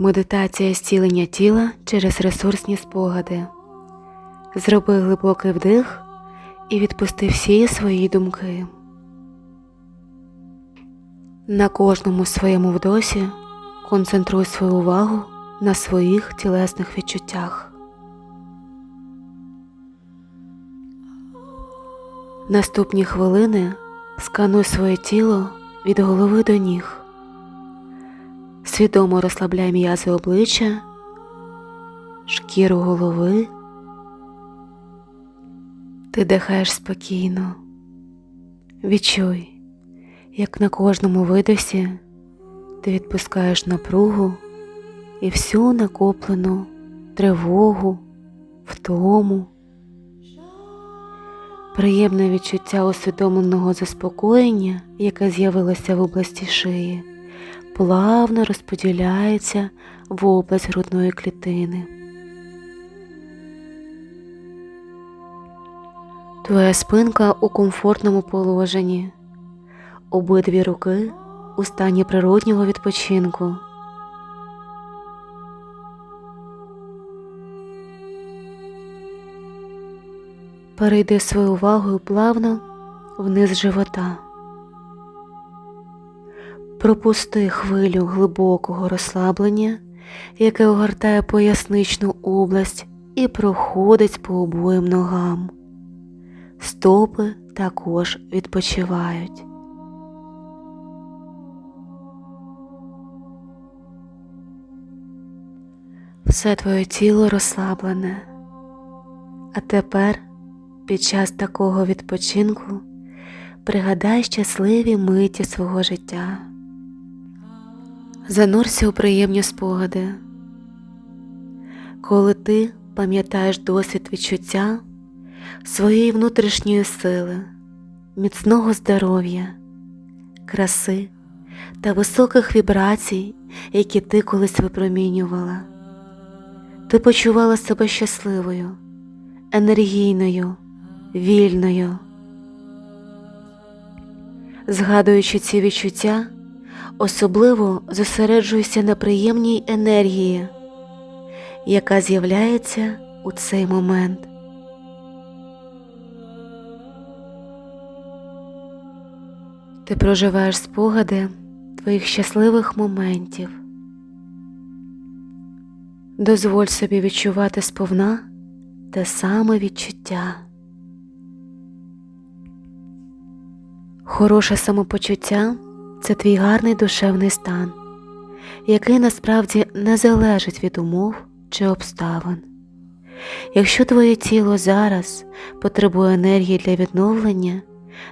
Медитація зцілення тіла через ресурсні спогади. Зроби глибокий вдих і відпусти всі свої думки. На кожному своєму вдосі концентруй свою увагу на своїх тілесних відчуттях. Наступні хвилини скануй своє тіло від голови до ніг. Свідомо розслабляй м'язи обличчя, шкіру голови. Ти дихаєш спокійно. Відчуй, як на кожному видосі ти відпускаєш напругу і всю накоплену тривогу, втому. Приємне відчуття усвідомленого заспокоєння, яке з'явилося в області шиї, плавно розподіляється в область грудної клітини. Твоя спинка у комфортному положенні, обидві руки у стані природнього відпочинку. Перейди свою увагою плавно вниз живота. Пропусти хвилю глибокого розслаблення, яке огортає поясничну область і проходить по обоїм ногам. Стопи також відпочивають. Все твоє тіло розслаблене. А тепер, під час такого відпочинку, пригадай щасливі миті свого життя. Занурся у приємні спогади. Коли ти пам'ятаєш досвід відчуття своєї внутрішньої сили, міцного здоров'я, краси та високих вібрацій, які ти колись випромінювала, ти почувала себе щасливою, енергійною, вільною. Згадуючи ці відчуття, особливо зосереджуйся на приємній енергії, яка з'являється у цей момент. Ти проживаєш спогади твоїх щасливих моментів. Дозволь собі відчувати сповна те саме відчуття. Хороше самопочуття це твій гарний душевний стан, який насправді не залежить від умов чи обставин. Якщо твоє тіло зараз потребує енергії для відновлення,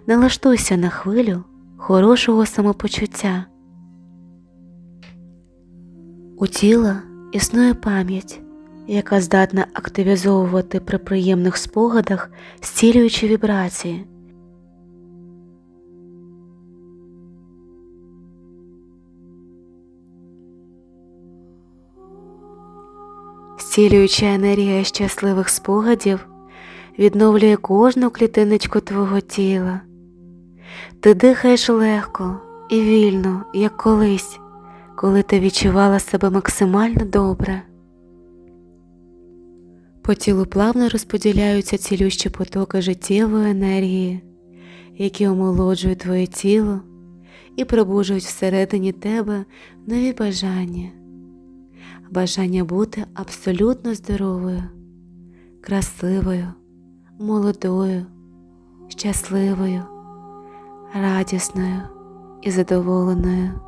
налаштуйся на хвилю хорошого самопочуття. У тіла існує пам'ять, яка здатна активізовувати при приємних спогадах зцілюючі вібрації. Зцілююча енергія щасливих спогадів відновлює кожну клітиночку твого тіла. Ти дихаєш легко і вільно, як колись, коли ти відчувала себе максимально добре. По тілу плавно розподіляються цілющі потоки життєвої енергії, які омолоджують твоє тіло і пробуджують всередині тебе нові бажання, бажання бути абсолютно здоровою, красивою, молодою, щасливою, радісною і задоволеною.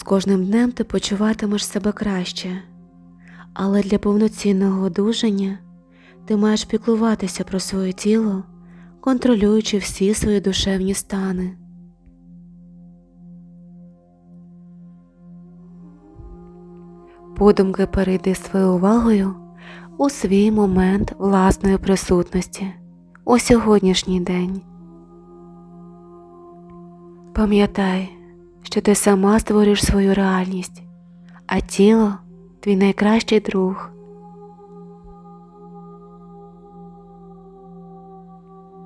З кожним днем ти почуватимеш себе краще, але для повноцінного одужання ти маєш піклуватися про своє тіло, контролюючи всі свої душевні стани. Подумки перейди своєю увагою у свій момент власної присутності у сьогоднішній день. Пам'ятай, що ти сама створюєш свою реальність, а тіло твій найкращий друг.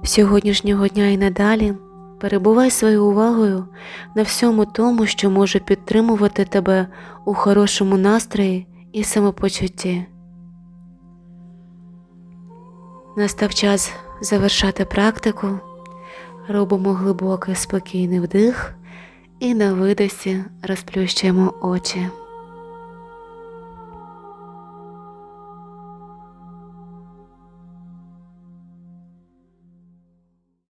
Сьогоднішнього дня і надалі перебувай своєю увагою на всьому тому, що може підтримувати тебе у хорошому настрої і самопочутті. Настав час завершати практику. Робимо глибокий спокійний вдих і на видосі розплющуємо очі.